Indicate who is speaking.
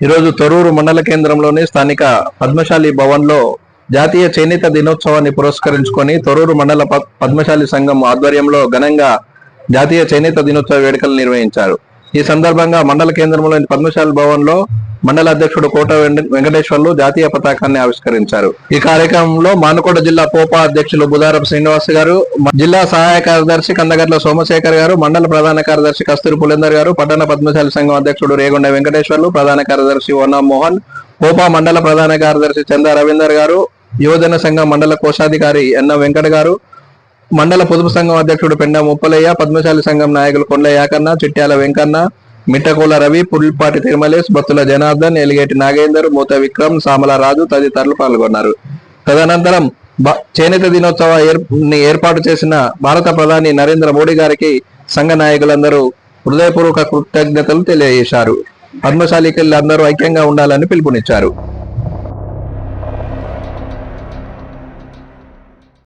Speaker 1: ఈరోజు తొరూరు మండల కేంద్రంలోని స్థానిక పద్మశాలి భవన్లో జాతీయ చేనేత దినోత్సవాన్ని పురస్కరించుకొని తొరూరు మండల పద్మశాలి సంఘం ఆధ్వర్యంలో ఘనంగా జాతీయ చేనేత దినోత్సవ వేడుకలు నిర్వహించారు. ఈ సందర్భంగా మండల కేంద్రంలోని పద్మశాలి భవన్లో మండల అధ్యక్షుడు కోట వెంకటేశ్వర్లు జాతీయ పతాకాన్ని ఆవిష్కరించారు. ఈ కార్యక్రమంలో మానుకోట జిల్లా పోపా అధ్యక్షులు బుధారపు శ్రీనివాస్ గారు జిల్లా సహాయ కార్యదర్శి కందగట్ల సోమశేఖర్ గారు మండల ప్రధాన కార్యదర్శి కస్తూరి పులేందర్ గారు పట్టణ పద్మశాలి సంఘం అధ్యక్షుడు రేగొండ వెంకటేశ్వర్లు ప్రధాన కార్యదర్శి వనం మోహన్ పోపా మండల ప్రధాన కార్యదర్శి చందా రవీందర్ గారు యువజన సంఘం మండల కోశాధికారి ఎన్న వెంకట గారు మండల పొదుపు సంఘం అధ్యక్షుడు పెండ ముప్పలయ్య పద్మశాలి సంఘం నాయకులు కొండ యాకన్న చిట్యాల వెంకన్న మిట్టకోల రవి పుల్పాటి తిరుమలేష్ బత్తుల జనార్దన్ ఎలిగేటి నాగేందర్ మూత విక్రమ్ సామల రాజు తదితరులు పాల్గొన్నారు. తదనంతరం బ- చేనేత దినోత్సవ ని ఏర్పాటు చేసిన భారత ప్రధాని నరేంద్ర మోడీ గారికి సంఘ నాయకులందరూ హృదయపూర్వక కృతజ్ఞతలు తెలియజేశారు. పద్మశాలికలు అందరూ ఐక్యంగా ఉండాలని పిలుపునిచ్చారు.